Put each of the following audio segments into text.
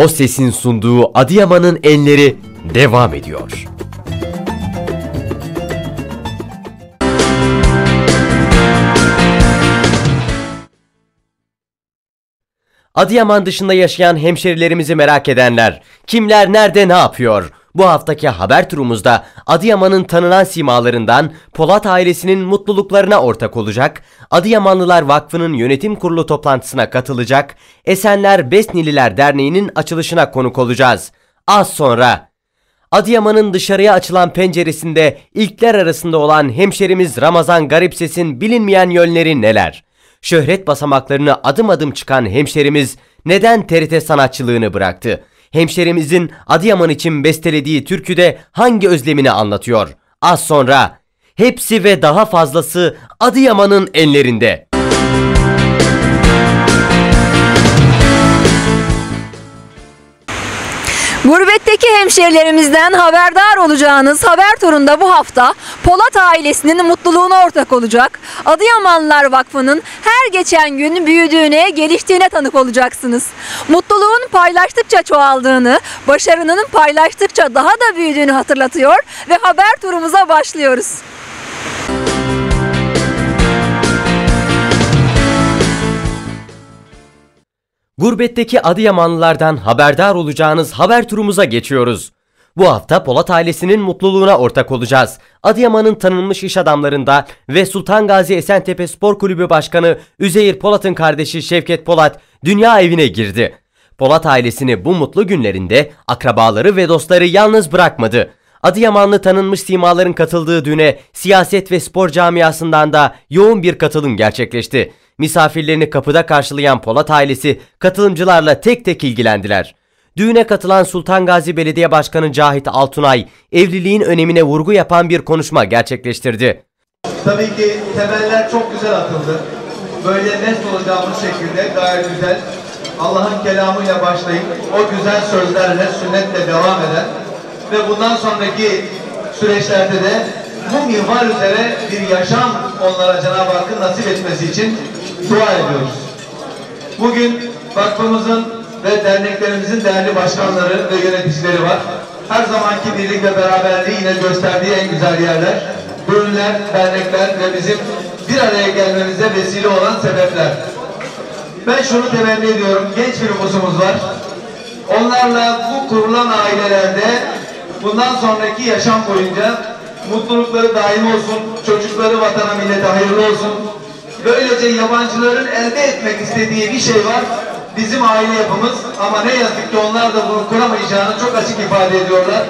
O sesin sunduğu Adıyaman'ın enleri devam ediyor. Adıyaman dışında yaşayan hemşerilerimizi merak edenler, kimler nerede ne yapıyor? Bu haftaki haber turumuzda Adıyaman'ın tanınan simalarından Polat ailesinin mutluluklarına ortak olacak, Adıyamanlılar Vakfı'nın yönetim kurulu toplantısına katılacak, Esenler Besnililer Derneği'nin açılışına konuk olacağız. Az sonra Adıyaman'ın dışarıya açılan penceresinde ilkler arasında olan hemşerimiz Ramazan Garipses'in bilinmeyen yönleri neler? Şöhret basamaklarını adım adım çıkan hemşerimiz neden TRT sanatçılığını bıraktı? Hemşerimizin Adıyaman için bestelediği türküde hangi özlemini anlatıyor? Az sonra hepsi ve daha fazlası Adıyaman'ın enlerinde. Gurbetteki hemşerilerimizden haberdar olacağınız haber turunda bu hafta Polat ailesinin mutluluğuna ortak olacak. Adıyamanlılar Vakfı'nın her geçen gün büyüdüğüne, geliştiğine tanık olacaksınız. Mutluluğun paylaştıkça çoğaldığını, başarının paylaştıkça daha da büyüdüğünü hatırlatıyor ve haber turumuza başlıyoruz. Gurbetteki Adıyamanlılardan haberdar olacağınız haber turumuza geçiyoruz. Bu hafta Polat ailesinin mutluluğuna ortak olacağız. Adıyaman'ın tanınmış iş adamlarında ve Sultan Gazi Esentepe Spor Kulübü Başkanı Üzeyir Polat'ın kardeşi Şevket Polat dünya evine girdi. Polat ailesini bu mutlu günlerinde akrabaları ve dostları yalnız bırakmadı. Adıyamanlı tanınmış simaların katıldığı düğüne siyaset ve spor camiasından da yoğun bir katılım gerçekleşti. Misafirlerini kapıda karşılayan Polat ailesi katılımcılarla tek tek ilgilendiler. Düğüne katılan Sultan Gazi Belediye Başkanı Cahit Altunay, evliliğin önemine vurgu yapan bir konuşma gerçekleştirdi. Tabii ki temeller çok güzel atıldı. Böyle nest olacağımız şekilde gayet güzel. Allah'ın kelamıyla başlayıp o güzel sözlerle, sünnetle devam eden ve bundan sonraki süreçlerde de bu minval üzere bir yaşam onlara Cenab-ı Hakk'ın nasip etmesi için dua ediyoruz. Bugün vakfımızın ve derneklerimizin değerli başkanları ve yöneticileri var. Her zamanki birlik ve beraberliği yine gösterdiği en güzel yerler. Düğünler, dernekler ve bizim bir araya gelmemize vesile olan sebepler. Ben şunu temenni ediyorum. Genç bir nüfusumuz var. Onlarla bu kurulan ailelerde bundan sonraki yaşam boyunca mutlulukları daim olsun, çocukları vatana millete hayırlı olsun. Böylece yabancıların elde etmek istediği bir şey var. Bizim aile yapımız ama ne yazık ki onlar da bunu kuramayacağını çok açık ifade ediyorlar.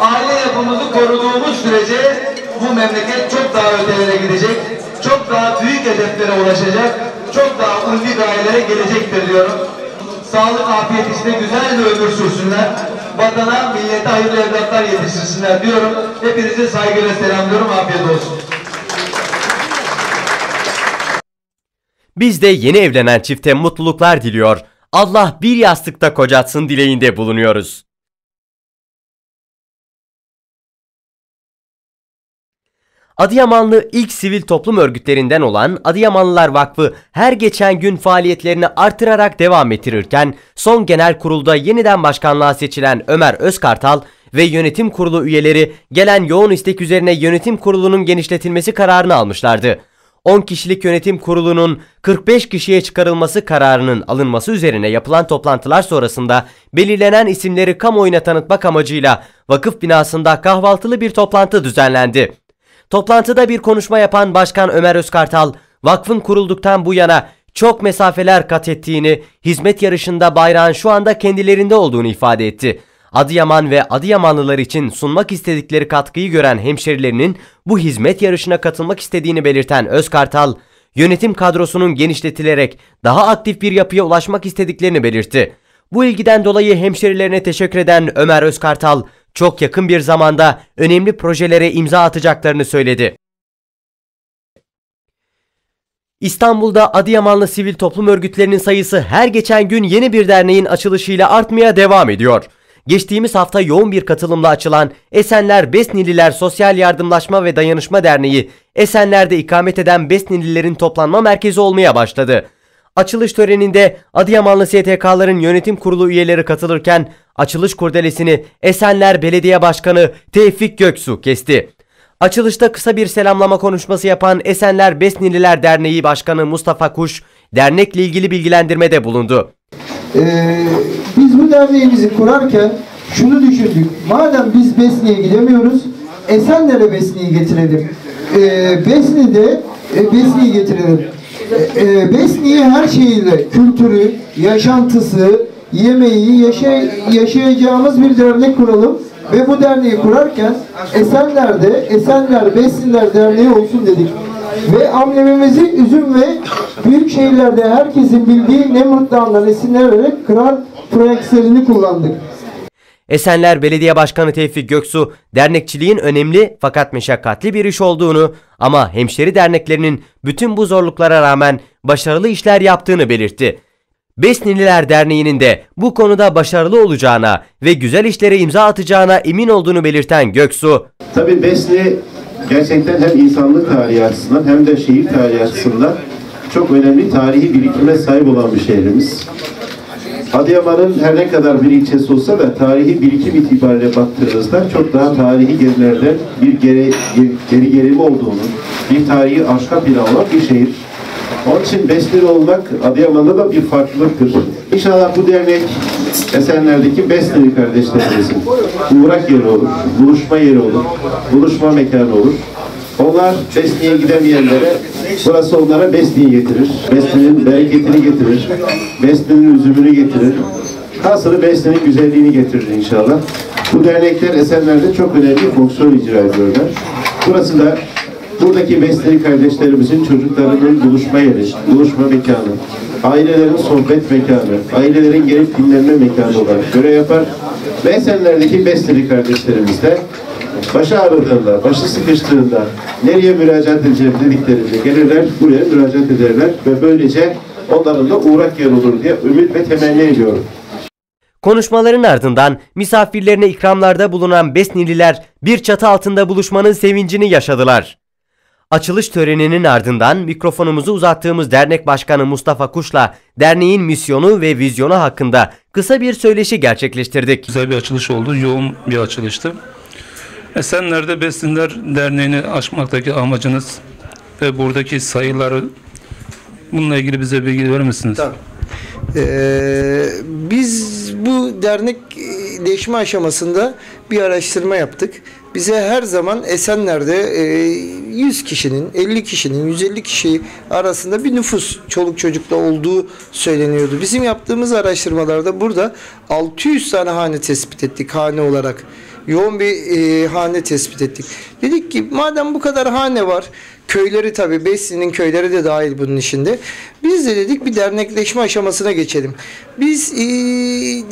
Aile yapımızı koruduğumuz sürece bu memleket çok daha ötelere gidecek, çok daha büyük hedeflere ulaşacak, çok daha ulvi gayelere gelecektir diyorum. Sağlık, afiyet içinde güzel bir ömür sürsünler. Vatana, millete hayırlı evlatlar yetiştirsinler diyorum. Hepinizi saygıyla selamlıyorum. Afiyet olsun. Biz de yeni evlenen çifte mutluluklar diliyor. Allah bir yastıkta kocatsın dileğinde bulunuyoruz. Adıyamanlı ilk sivil toplum örgütlerinden olan Adıyamanlılar Vakfı her geçen gün faaliyetlerini artırarak devam ettirirken son genel kurulda yeniden başkanlığa seçilen Ömer Özkartal ve yönetim kurulu üyeleri gelen yoğun istek üzerine yönetim kurulunun genişletilmesi kararını almışlardı. 10 kişilik yönetim kurulunun 45 kişiye çıkarılması kararının alınması üzerine yapılan toplantılar sonrasında belirlenen isimleri kamuoyuna tanıtmak amacıyla vakıf binasında kahvaltılı bir toplantı düzenlendi. Toplantıda bir konuşma yapan Başkan Ömer Özkartal, vakfın kurulduktan bu yana çok mesafeler kat ettiğini, hizmet yarışında bayrağın şu anda kendilerinde olduğunu ifade etti. Adıyaman ve Adıyamanlılar için sunmak istedikleri katkıyı gören hemşerilerinin bu hizmet yarışına katılmak istediğini belirten Özkartal, yönetim kadrosunun genişletilerek daha aktif bir yapıya ulaşmak istediklerini belirtti. Bu ilgiden dolayı hemşerilerine teşekkür eden Ömer Özkartal, çok yakın bir zamanda önemli projelere imza atacaklarını söyledi. İstanbul'da Adıyamanlı sivil toplum örgütlerinin sayısı her geçen gün yeni bir derneğin açılışıyla artmaya devam ediyor. Geçtiğimiz hafta yoğun bir katılımla açılan Esenler Besnililer Sosyal Yardımlaşma ve Dayanışma Derneği, Esenler'de ikamet eden Besnililerin toplanma merkezi olmaya başladı. Açılış töreninde Adıyamanlı STK'ların yönetim kurulu üyeleri katılırken açılış kurdelesini Esenler Belediye Başkanı Tevfik Göksu kesti. Açılışta kısa bir selamlama konuşması yapan Esenler Besnililer Derneği Başkanı Mustafa Kuş, dernekle ilgili bilgilendirmede bulundu. Ee, biz bu derneğimizi kurarken şunu düşündük. Madem biz Besni'ye gidemiyoruz, Esenler'e Besni'yi getirelim. Ee, Besni'de e, Besni'yi getirelim. Ee, e, Besni'yi her şeyiyle, kültürü, yaşantısı, yemeği, yaşay yaşayacağımız bir dernek kuralım. Ve bu derneği kurarken Esenler'de Esenler Besniler Derneği olsun dedik. Ve amblemimizi üzüm ve büyük şehirlerde herkesin bildiği Nemrut Dağı'ndan esinlenerek Kral Franksel'ini kullandık. Esenler Belediye Başkanı Tevfik Göksu, dernekçiliğin önemli fakat meşakkatli bir iş olduğunu ama hemşeri derneklerinin bütün bu zorluklara rağmen başarılı işler yaptığını belirtti. Besnililer Derneği'nin de bu konuda başarılı olacağına ve güzel işlere imza atacağına emin olduğunu belirten Göksu, Tabii Besni gerçekten hem insanlık tarihi açısından hem de şehir tarihi açısından çok önemli tarihi birikime sahip olan bir şehrimiz. Adıyaman'ın her ne kadar bir ilçesi olsa da tarihi birikim itibariyle baktığınızda çok daha tarihi gerilerden bir geri, geri, geri gelimi olduğunu, bir tarihi arka planı olan bir şehir. Onun için Besnili olmak Adıyaman'da da bir farklılıktır. İnşallah bu dernek Esenler'deki Besnili kardeşlerimizin uğrak yeri olur, buluşma yeri olur, buluşma mekanı olur. Onlar Besni'ye gidemeyenlere, burası onlara Besni'yi getirir. Besni'nin bereketini getirir. Besni'nin üzümünü getirir. Hasılı Besni'nin güzelliğini getirir inşallah. Bu dernekler Esenler'de çok önemli fonksiyon icra ediyorlar. Burası da buradaki Besneli kardeşlerimizin çocuklarının buluşma yeri, buluşma mekanı, ailelerin sohbet mekanı, ailelerin gelip dinlenme mekanı olarak görev yapar. Ve Esenler'deki Besneli kardeşlerimiz de başı ağrıdığında, başı sıkıştığında nereye müracaat edeceğim dediklerinde gelirler, buraya müracaat ederler ve böylece onların da uğrak yer olur diye ümit ve temenni ediyorum. Konuşmaların ardından misafirlerine ikramlarda bulunan Besnililer bir çatı altında buluşmanın sevincini yaşadılar. Açılış töreninin ardından mikrofonumuzu uzattığımız dernek başkanı Mustafa Kuş'la derneğin misyonu ve vizyonu hakkında kısa bir söyleşi gerçekleştirdik. Güzel bir açılış oldu. Yoğun bir açılıştı. Esenler'de Besinler Derneği'ni açmaktaki amacınız ve buradaki sayıları bununla ilgili bize bilgi verir misiniz? Tabii. Ee, biz bu dernek e, değişme aşamasında bir araştırma yaptık. Bize her zaman Esenler'de e, 100 kişinin, 50 kişinin, 150 kişi arasında bir nüfus çoluk çocukla olduğu söyleniyordu. Bizim yaptığımız araştırmalarda burada 600 tane hane tespit ettik hane olarak. Yoğun bir e, hane tespit ettik. Dedik ki madem bu kadar hane var, köyleri tabii Besli'nin köyleri de dahil bunun içinde. Biz de dedik bir dernekleşme aşamasına geçelim. Biz e,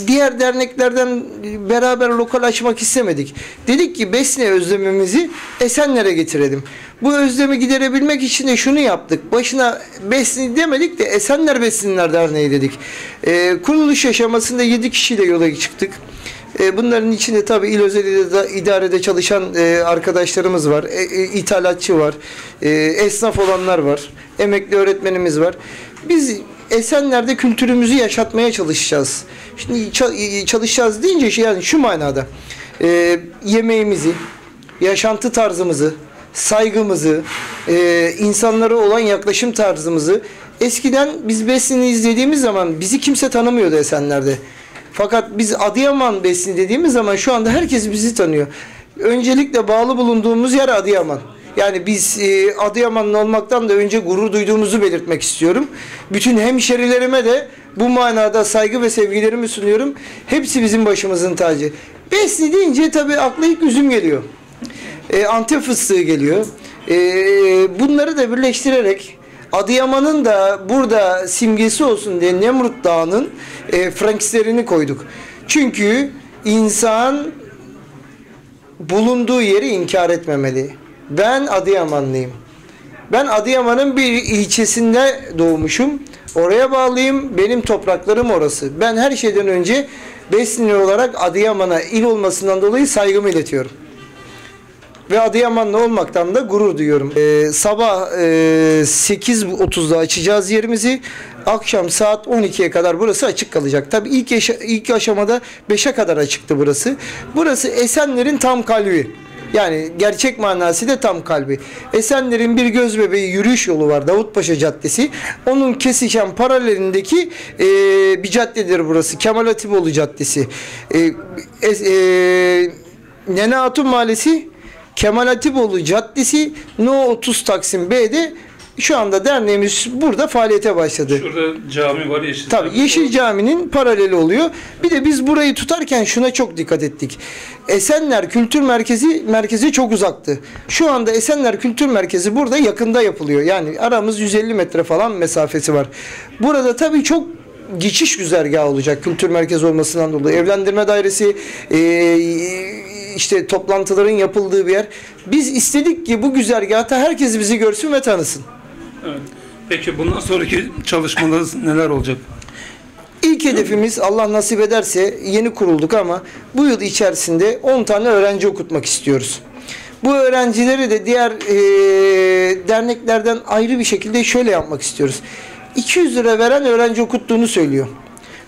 diğer derneklerden beraber lokal açmak istemedik. Dedik ki Besni özlemimizi Esenler'e getirelim. Bu özlemi giderebilmek için de şunu yaptık. Başına Besni demedik de Esenler Besniler Derneği dedik. E, kuruluş aşamasında 7 kişiyle yola çıktık. E, Bunların içinde tabii il özel ida- idarede çalışan e, arkadaşlarımız var, e, ithalatçı var, esnaf olanlar var, emekli öğretmenimiz var. Biz Esenler'de kültürümüzü yaşatmaya çalışacağız. Şimdi ça- çalışacağız deyince şey yani şu manada yemeğimizi, yaşantı tarzımızı, saygımızı, insanlara olan yaklaşım tarzımızı eskiden biz Besin'i izlediğimiz zaman bizi kimse tanımıyordu Esenler'de. Fakat biz Adıyaman Besni dediğimiz zaman şu anda herkes bizi tanıyor. Öncelikle bağlı bulunduğumuz yer Adıyaman. Yani biz e, Adıyamanlı olmaktan da önce gurur duyduğumuzu belirtmek istiyorum. Bütün hemşerilerime de bu manada saygı ve sevgilerimi sunuyorum. Hepsi bizim başımızın tacı. Besni deyince tabii akla ilk üzüm geliyor. E, Antep fıstığı geliyor. E, bunları da birleştirerek Adıyaman'ın da burada simgesi olsun diye Nemrut Dağı'nın e, Frankslerini koyduk. Çünkü insan bulunduğu yeri inkar etmemeli. Ben Adıyamanlıyım. Ben Adıyaman'ın bir ilçesinde doğmuşum. Oraya bağlıyım. Benim topraklarım orası. Ben her şeyden önce Besnili olarak Adıyaman'a il olmasından dolayı saygımı iletiyorum. Ve Adıyamanlı olmaktan da gurur duyuyorum. Ee, sabah e, 8.30'da açacağız yerimizi. Akşam saat 12'ye kadar burası açık kalacak. Tabii ilk, ilk aşamada 5'e kadar açıktı burası. Burası Esenler'in tam kalbi. Yani gerçek manasıyla tam kalbi. Esenler'in bir göz bebeği yürüyüş yolu var. Davutpaşa Caddesi. Onun kesişen paralelindeki e, bir caddedir burası. Kemal Hatipoğlu Caddesi. E, e, Nene Hatun Mahallesi Kemal Hatipoğlu Caddesi No 30 Taksim B'de şu anda derneğimiz burada faaliyete başladı. Şurada cami var yeşil. Tabii Yeşil Cami'nin paraleli oluyor. Bir de biz burayı tutarken şuna çok dikkat ettik. Esenler Kültür Merkezi merkezi çok uzaktı. Şu anda Esenler Kültür Merkezi burada yakında yapılıyor. Yani aramız 150 metre falan mesafesi var. Burada tabii çok geçiş güzergahı olacak kültür merkezi olmasından dolayı. Evlendirme dairesi e, işte toplantıların yapıldığı bir yer. Biz istedik ki bu güzergahta herkes bizi görsün ve tanısın. Evet. Peki bundan sonraki çalışmalarınız neler olacak? İlk hedefimiz Allah nasip ederse yeni kurulduk ama bu yıl içerisinde 10 tane öğrenci okutmak istiyoruz. Bu öğrencileri de diğer eee, derneklerden ayrı bir şekilde şöyle yapmak istiyoruz. 200 lira veren öğrenci okuttuğunu söylüyor.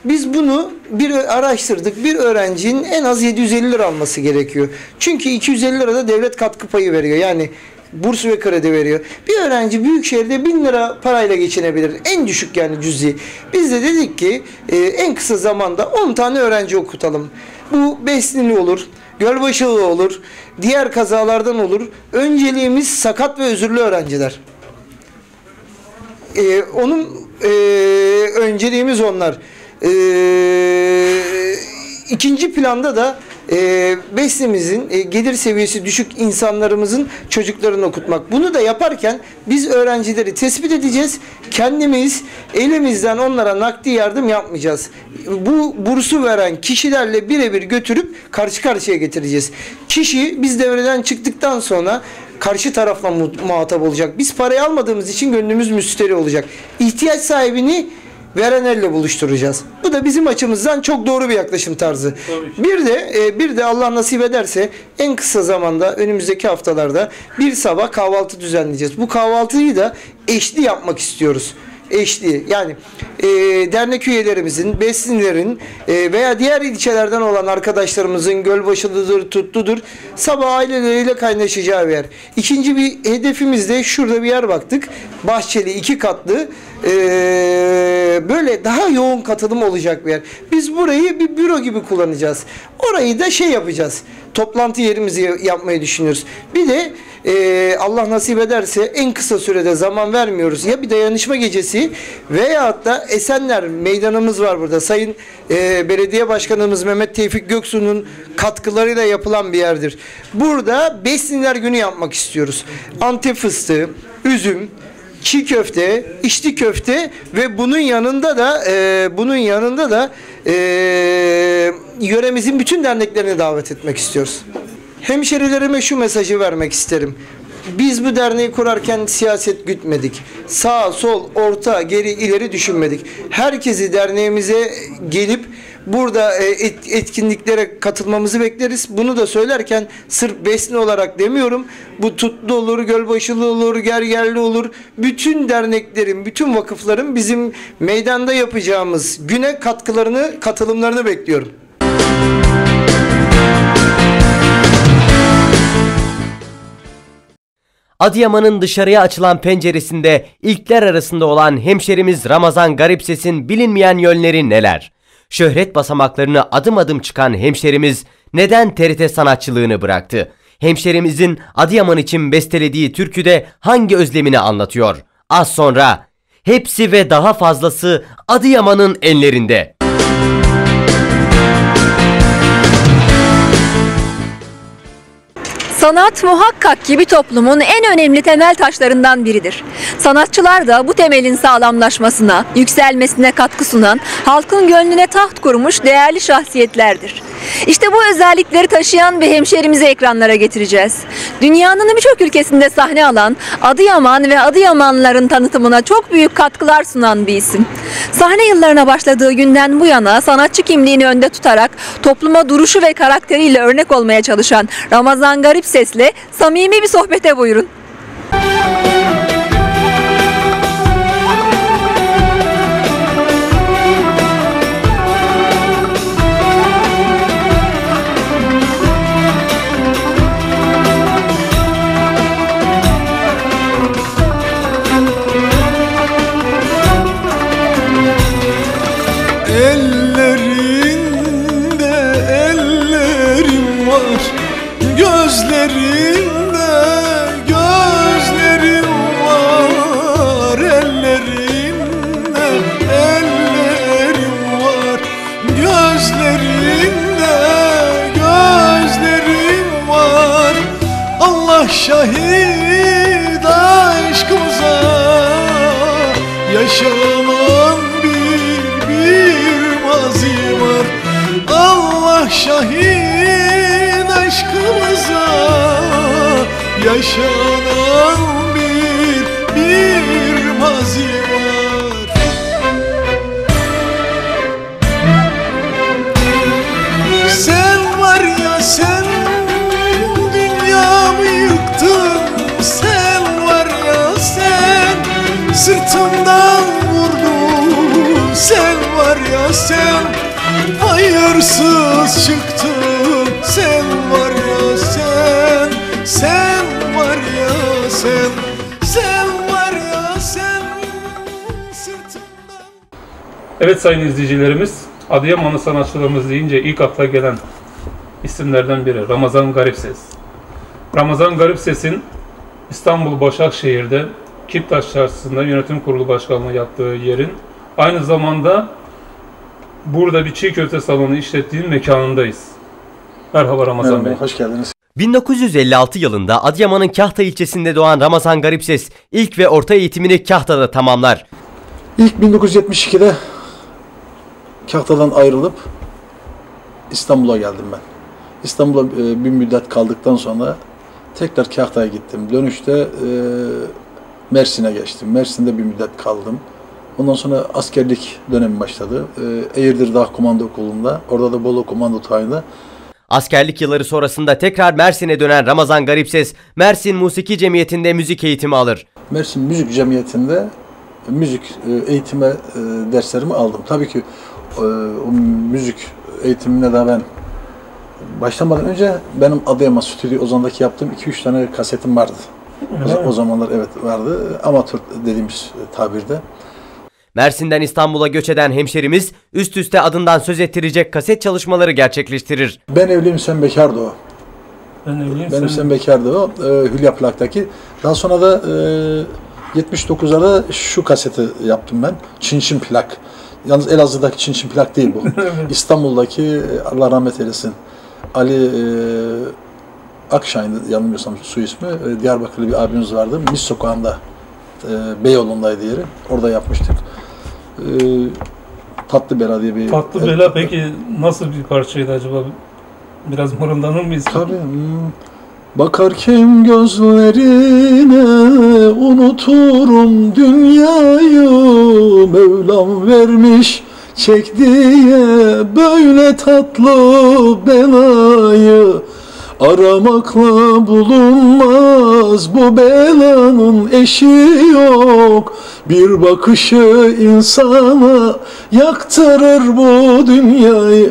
Biz bunu bir araştırdık. Bir öğrencinin en az 750 lira alması gerekiyor. Çünkü 250 lira da devlet katkı payı veriyor. Yani burs ve kredi veriyor. Bir öğrenci büyük şehirde 1000 lira parayla geçinebilir. En düşük yani cüzi. Biz de dedik ki e, en kısa zamanda 10 tane öğrenci okutalım. Bu Besnili olur, Gölbaşılı olur, diğer kazalardan olur. Önceliğimiz sakat ve özürlü öğrenciler. E, onun e, önceliğimiz onlar. E, ikinci planda da e, beslemizin e, gelir seviyesi düşük insanlarımızın çocuklarını okutmak. Bunu da yaparken biz öğrencileri tespit edeceğiz. Kendimiz elimizden onlara nakdi yardım yapmayacağız. Bu bursu veren kişilerle birebir götürüp karşı karşıya getireceğiz. Kişi biz devreden çıktıktan sonra karşı tarafla mu- muhatap olacak. Biz parayı almadığımız için gönlümüz müsteri olacak. İhtiyaç sahibini veren elle buluşturacağız. Bu da bizim açımızdan çok doğru bir yaklaşım tarzı. Bir de e, bir de Allah nasip ederse en kısa zamanda önümüzdeki haftalarda bir sabah kahvaltı düzenleyeceğiz. Bu kahvaltıyı da eşli yapmak istiyoruz. Eşli yani e, dernek üyelerimizin, besinlerin e, veya diğer ilçelerden olan arkadaşlarımızın Gölbaşılı'dır, Tutlu'dur sabah aileleriyle kaynaşacağı bir yer. İkinci bir hedefimiz de şurada bir yer baktık. Bahçeli iki katlı e, böyle daha yoğun katılım olacak bir yer. Biz burayı bir büro gibi kullanacağız. Orayı da şey yapacağız. Toplantı yerimizi yapmayı düşünüyoruz. Bir de e, Allah nasip ederse en kısa sürede zaman vermiyoruz. Ya bir dayanışma gecesi veyahut da Esenler meydanımız var burada. Sayın e, Belediye Başkanımız Mehmet Tevfik Göksu'nun katkılarıyla yapılan bir yerdir. Burada Besinler Günü yapmak istiyoruz. Antep fıstığı, üzüm, çiğ köfte, içli köfte ve bunun yanında da e, bunun yanında da e, yöremizin bütün derneklerini davet etmek istiyoruz. Hemşerilerime şu mesajı vermek isterim. Biz bu derneği kurarken siyaset gütmedik. Sağ, sol, orta, geri, ileri düşünmedik. Herkesi derneğimize gelip burada e, et- etkinliklere katılmamızı bekleriz. Bunu da söylerken sırf besni olarak demiyorum. Bu Tutlu olur, Gölbaşılı olur, Gergerli olur. Bütün derneklerin, bütün vakıfların bizim meydanda yapacağımız güne katkılarını, katılımlarını bekliyorum. Adıyaman'ın dışarıya açılan penceresinde ilkler arasında olan hemşerimiz Ramazan Garipses'in bilinmeyen yönleri neler? Şöhret basamaklarını adım adım çıkan hemşerimiz neden TRT sanatçılığını bıraktı? Hemşerimizin Adıyaman için bestelediği türküde hangi özlemini anlatıyor? Az sonra hepsi ve daha fazlası Adıyaman'ın enlerinde. Sanat muhakkak ki bir toplumun en önemli temel taşlarından biridir. Sanatçılar da bu temelin sağlamlaşmasına, yükselmesine katkı sunan, halkın gönlüne taht kurmuş değerli şahsiyetlerdir. İşte bu özellikleri taşıyan bir hemşerimizi ekranlara getireceğiz. Dünyanın birçok ülkesinde sahne alan, Adıyaman ve Adıyamanlıların tanıtımına çok büyük katkılar sunan bir isim. Sahne yıllarına başladığı günden bu yana sanatçı kimliğini önde tutarak topluma duruşu ve karakteriyle örnek olmaya çalışan Ramazan Garip Ses'le samimi bir sohbete buyurun. Şahit aşkımıza Yaşanan bir bir mazi var. Sen var ya sen dünyamı yıktın. Sen var ya sen sırtımdan vurdun. Sen var ya sen hayırsız çıktın Sen var ya sen Sen var ya sen Sen var ya sen sırtımdan Evet sayın izleyicilerimiz, Adıyamanlı sanatçılarımız deyince ilk akla gelen isimlerden biri Ramazan Garipses. Ramazan Garipses'in İstanbul Başakşehir'de Kiptaş Çarşısı'nda yönetim kurulu başkanlığı yaptığı yerin aynı zamanda burada bir çiğ köfte salonu işlettiğin mekanındayız. Merhaba Ramazan Bey. Merhaba, hoş geldiniz. 1956 yılında Adıyaman'ın Kahta ilçesinde doğan Ramazan Garipses ilk ve orta eğitimini Kahta'da tamamlar. İlk 1972'de Kahta'dan ayrılıp İstanbul'a geldim ben. İstanbul'a e, bir müddet kaldıktan sonra tekrar Kahta'ya gittim. Dönüşte e, Mersin'e geçtim. Mersin'de bir müddet kaldım. Ondan sonra askerlik dönemi başladı. E, Eğirdir Dağ Komando Okulu'nda, orada da Bolu Komando Tayında. Askerlik yılları sonrasında tekrar Mersin'e dönen Ramazan Garipses, Mersin Musiki Cemiyeti'nde müzik eğitimi alır. Mersin Müzik Cemiyeti'nde müzik e, eğitime e, derslerimi aldım. Tabii ki e, o müzik eğitimine de ben başlamadan önce benim Adıyaman Stüdyo Ozan'daki yaptığım 2-3 tane kasetim vardı. O, o zamanlar evet vardı. Amatör dediğimiz tabirde. Mersin'den İstanbul'a göç eden hemşerimiz üst üste adından söz ettirecek kaset çalışmaları gerçekleştirir. Ben evliyim sen bekardı o. Ben evliyim. Benim sen- sen bekardı o. E, Hülya Plak'taki. Daha sonra da e, 79'a da şu kaseti yaptım ben. Çin Çin Plak. Yalnız Elazığ'daki Çin Çin Plak değil bu. İstanbul'daki e, Allah rahmet eylesin. Ali e, Akşahin'di yanılmıyorsam su ismi. E, Diyarbakırlı bir abimiz vardı. Mis Sokağı'nda e, Beyoğlu'ndaydı yeri. Orada yapmıştık. E, Tatlı Bela diye bir... Tatlı Bela peki nasıl bir parçaydı acaba? Biraz mırıldanır mıyız? Tabii. Bakarken gözlerine unuturum dünyayı Mevlam vermiş çek diye böyle tatlı belayı Aramakla bulunmaz bu belanın eşi yok. Bir bakışı insana yaktırır bu dünyayı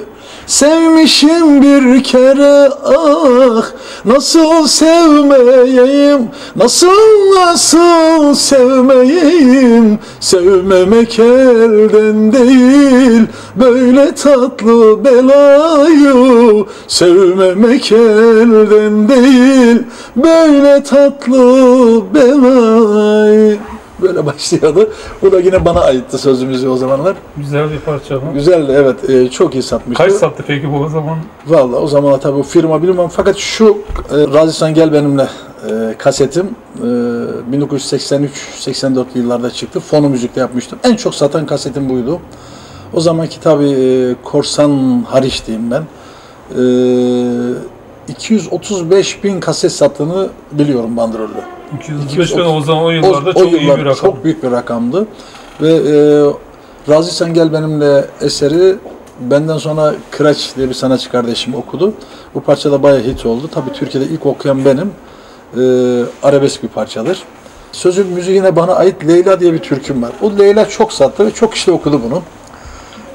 Sevmişim bir kere ah Nasıl sevmeyeyim Nasıl nasıl sevmeyeyim? Sevmemek elden değil Böyle tatlı belayı. Sevmemek elden değil Böyle tatlı belayı Böyle başlıyordu. Bu da yine bana aitti sözümüzü o zamanlar. Güzel bir parça ama. Güzeldi evet. e, çok iyi satmıştı. Kaç sattı peki bu o zaman? Valla o zaman tabii firma bilmem fakat şu e, Razı Gel benimle e, kasetim e, 1983-84 yıllarda çıktı. Fonu müzikte yapmıştım. En çok satan kasetim buydu. O zamanki tabii e, Korsan hariç diyeyim ben. E, 235 bin kaset sattığını biliyorum bandrollü. 235 bin o zaman o yıllarda O- o çok iyi yıllar bir rakam. Çok büyük bir rakamdı. Ve e, Razi Sen Gel benimle eseri benden sonra Kıraç diye bir sanatçı kardeşim okudu. Bu parça da bayağı hit oldu. Tabii Türkiye'de ilk okuyan benim. E, arabesk bir parçadır. Sözün müziğine bana ait Leyla diye bir türküm var. O Leyla çok sattı ve çok kişi de okudu bunu.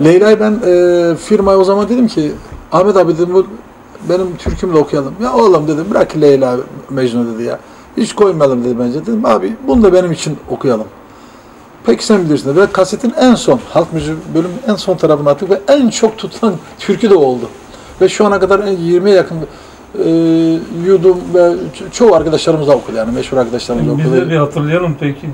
Leyla'yı ben e, firmaya o zaman dedim ki Ahmet abi dedim bu benim türkümle okuyalım. Ya oğlum dedim bırak Leyla Mecnun dedi ya. Hiç koymayalım dedi bence. Dedim abi bunu da benim için okuyalım. Peki sen bilirsin. Ve kasetin en son, halk müziği bölümünün en son tarafına attık ve en çok tutulan türkü de oldu. Ve şu ana kadar en 20'ye yakın e, yudum ve ço- çoğu arkadaşlarımız da okudu yani meşhur arkadaşlarımız da Biz okudu. de bir hatırlayalım peki.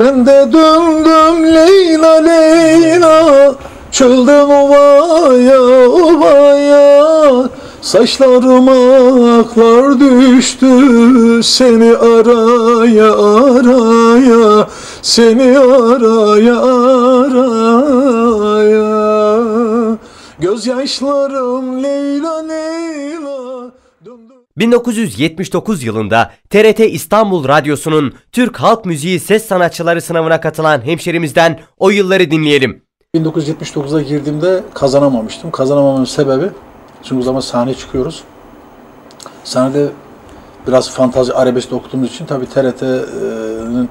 Ben de döndüm Leyla Leyla Çölden ovaya ovaya Saçlarıma aklar düştü Seni araya araya Seni araya araya Gözyaşlarım Leyla Leyla Döndüm 1979 yılında TRT İstanbul Radyosu'nun Türk Halk Müziği Ses Sanatçıları sınavına katılan hemşerimizden o yılları dinleyelim. 1979'a girdiğimde kazanamamıştım. Kazanamamamın sebebi çünkü o zaman sahneye çıkıyoruz. Sahnede biraz fantazi arabesk okuduğumuz için tabii TRT'nin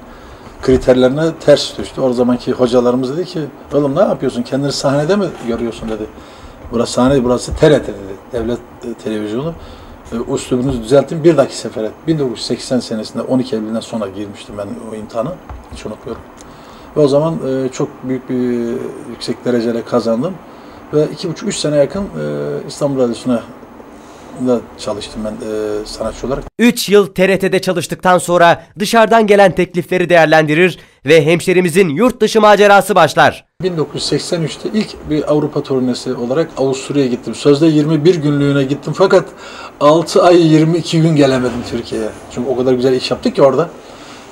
kriterlerine ters düştü. O zamanki hocalarımız dedi ki oğlum ne yapıyorsun kendini sahnede mi görüyorsun dedi. Burası sahne burası TRT dedi. Devlet e, televizyonu. E, Üslubunuzu düzeltin bir dahaki sefere. 1980 senesinde 12 Eylül'den sonra girmiştim ben o imtihana. Hiç unutmuyorum. Ve o zaman e, çok büyük bir yüksek dereceyle kazandım. Ve iki buçuk, üç sene yakın e, İstanbul Radyosu'na da çalıştım ben e, sanatçı olarak. 3 yıl TRT'de çalıştıktan sonra dışarıdan gelen teklifleri değerlendirir ve hemşerimizin yurt dışı macerası başlar. 1983'te ilk bir Avrupa turnesi olarak Avusturya'ya gittim. Sözde 21 günlüğüne gittim fakat 6 ay 22 gün gelemedim Türkiye'ye. Çünkü o kadar güzel iş yaptık ki orada.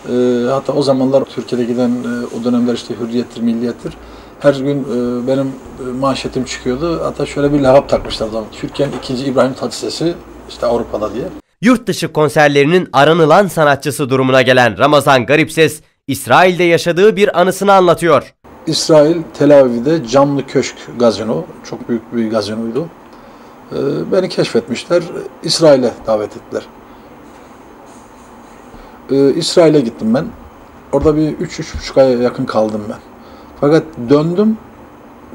Ee, hatta o zamanlar Türkiye'de giden e, o dönemler işte hürriyettir, milliyettir. Her gün e, benim e, manşetim çıkıyordu. Hatta şöyle bir lakap takmışlar zaman. Türkiye'nin ikinci İbrahim Tatlıses'i işte Avrupa'da diye. Yurt dışı konserlerinin aranılan sanatçısı durumuna gelen Ramazan Garipses, İsrail'de yaşadığı bir anısını anlatıyor. İsrail, Tel Aviv'de Camlı Köşk gazino, çok büyük bir gazinoydu. Ee, beni keşfetmişler, İsrail'e davet ettiler. Ee, İsrail'e gittim ben. Orada bir 3-3,5 aya yakın kaldım ben. Fakat döndüm,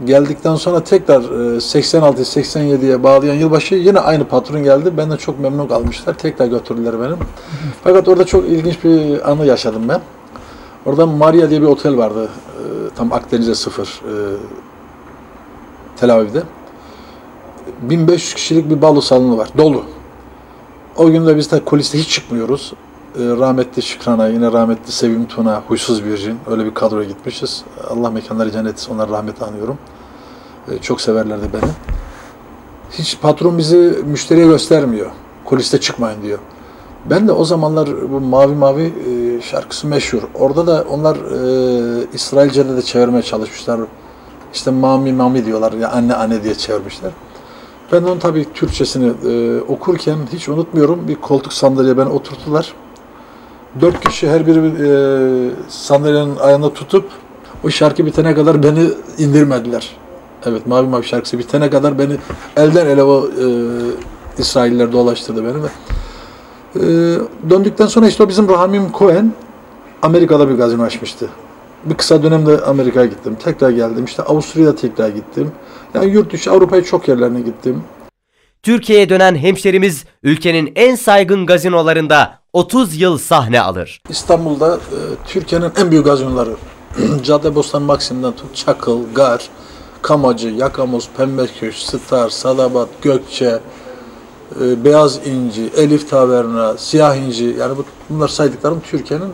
geldikten sonra tekrar e, 86-87'ye bağlayan yılbaşı yine aynı patron geldi. Benden çok memnun kalmışlar. Tekrar götürdüler beni. Fakat orada çok ilginç bir anı yaşadım ben. Orada Maria diye bir otel vardı. e, Tam Akdeniz'e sıfır. e, Tel Aviv'de. 1500 kişilik bir balo salonu var. Dolu. O gün de biz de kuliste hiç çıkmıyoruz. E, Rahmetli Şükran'a, yine rahmetli Sevim Tuna, Huysuz Bircin. Öyle bir kadroya gitmişiz. Allah mekanları cennet. Onlara rahmet anıyorum. E, Çok severlerdi beni. Hiç patron bizi müşteriye göstermiyor. Kuliste çıkmayın diyor. Ben de o zamanlar bu Mavi Mavi e, şarkısı meşhur. Orada da onlar e, İsrailce'de de çevirmeye çalışmışlar. İşte Mami Mami diyorlar ya anne anne diye çevirmişler. Ben onun tabii Türkçesini e, okurken hiç unutmuyorum bir koltuk sandalyeye ben oturttular. Dört kişi her biri e, sandalyenin ayağında tutup o şarkı bitene kadar beni indirmediler. Evet Mavi Mavi şarkısı bitene kadar beni elden ele o e, İsrailler dolaştırdı beni ve ee, döndükten sonra işte o bizim Rahimim Cohen Amerika'da bir gazino açmıştı. Bir kısa dönemde Amerika'ya gittim. Tekrar geldim. İşte Avusturya'da tekrar gittim. Yani yurt dışı Avrupa'ya çok yerlerine gittim. Türkiye'ye dönen hemşerimiz ülkenin en saygın gazinolarında 30 yıl sahne alır. İstanbul'da e, Türkiye'nin en büyük gazinoları. Caddebostan Maksim'den tut Çakıl, Gar, Kamacı, Yakamoz, Pembeköy, Star, Sadabat, Gökçe, e, Beyaz İnci, Elif Taverna, Siyah İnci yani bu, bunlar saydıklarım Türkiye'nin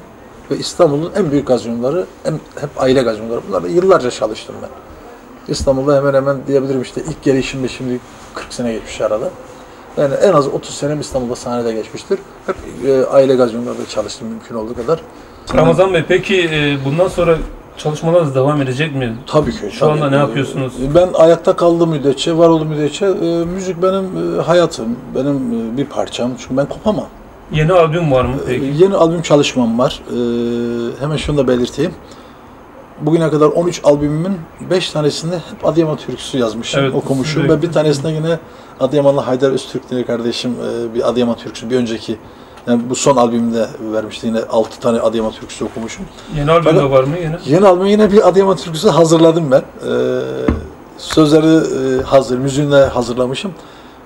ve İstanbul'un en büyük gazinoları, en, hep aile gazinoları. Bunlarda yıllarca çalıştım ben. İstanbul'da hemen hemen diyebilirim işte ilk gelişimde şimdi 40 sene geçmiş arada. Yani en az 30 senem İstanbul'da sahnede geçmiştir. Hep e, aile gazinolarda çalıştım mümkün olduğu kadar. Ramazan Bey peki e, bundan sonra çalışmalarınız devam edecek mi? Tabii ki. Şu tabii. anda ne yapıyorsunuz? Ben ayakta kaldığım müddetçe, var olduğum müddetçe e, müzik benim e, hayatım, benim e, bir parçam. Çünkü ben kopamam. Yeni albüm var mı E, peki? Yeni albüm çalışmam var. E, hemen şunu da belirteyim. Bugüne kadar 13 albümümün 5 tanesinde hep Adıyaman türküsü yazmışım, Evet, okumuşum sürekli. ve bir tanesinde yine Adıyamanlı Haydar Öztürk diye kardeşim e, bir Adıyaman türküsü bir önceki yani bu son albümde vermişti yine 6 tane Adıyaman türküsü okumuşum. Yeni albüm de Fakat- var mı yeni? Yeni albüme yine bir Adıyaman türküsü hazırladım ben. Ee, sözleri e, hazır, müziğini de hazırlamışım.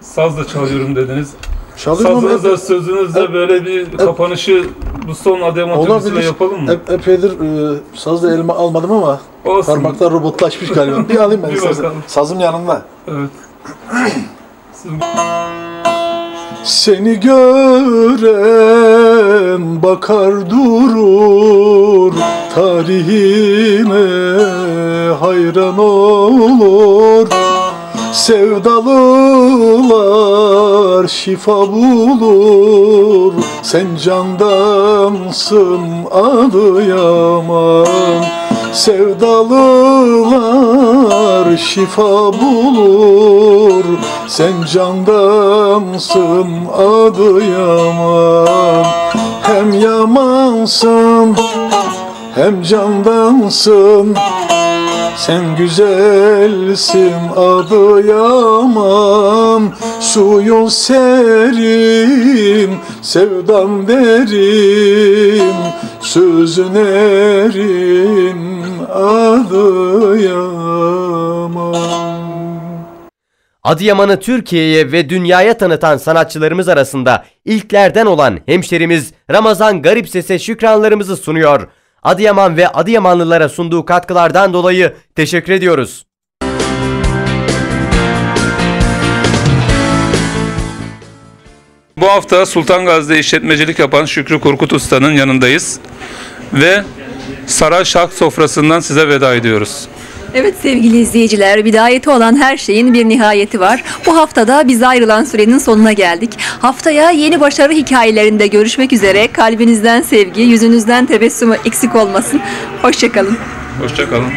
Sazla çalıyorum dediniz. Çalıyorum ama Sazınızda, hep, sözünüzde böyle bir kapanışı bu son olabilir. yapalım mı? Hep, epeydir e, sazda elime almadım ama Olsun. parmaklar robotlaşmış galiba. Bir alayım ben Bir sazı. bakalım. Sazım yanımda. Evet. Seni gören bakar durur tarihine hayran olur Sevdalılar şifa bulur. Sen candansın Adıyaman. Sevdalılar şifa bulur. Sen candansın Adıyaman. Hem yamansın hem candansın sen güzelsin adı yaman. Suyun serin Sevdam derin. Sözün erin Adı yaman. Adıyaman'ı Türkiye'ye ve dünyaya tanıtan sanatçılarımız arasında ilklerden olan hemşerimiz Ramazan Garip Ses'e şükranlarımızı sunuyor. Adıyaman ve Adıyamanlılara sunduğu katkılardan dolayı teşekkür ediyoruz. Bu hafta Sultan Gazi'de işletmecilik yapan Şükrü Korkut Usta'nın yanındayız. Ve Saray Şark sofrasından size veda ediyoruz. Evet sevgili izleyiciler, bidayeti olan her şeyin bir nihayeti var. Bu haftada bize ayrılan sürenin sonuna geldik. Haftaya yeni başarı hikayelerinde görüşmek üzere. Kalbinizden sevgi, yüzünüzden tebessüm eksik olmasın. Hoşçakalın. Hoşçakalın.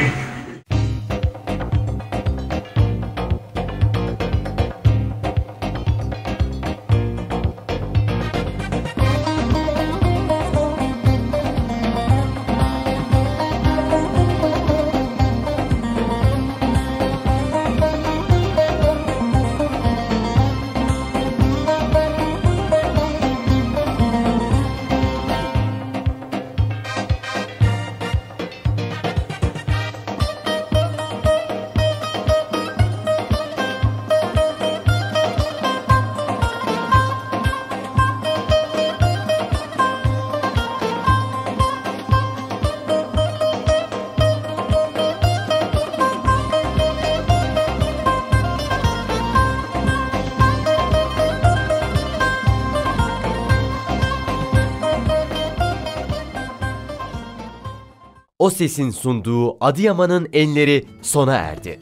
O sesin sunduğu Adıyaman'ın enleri sona erdi.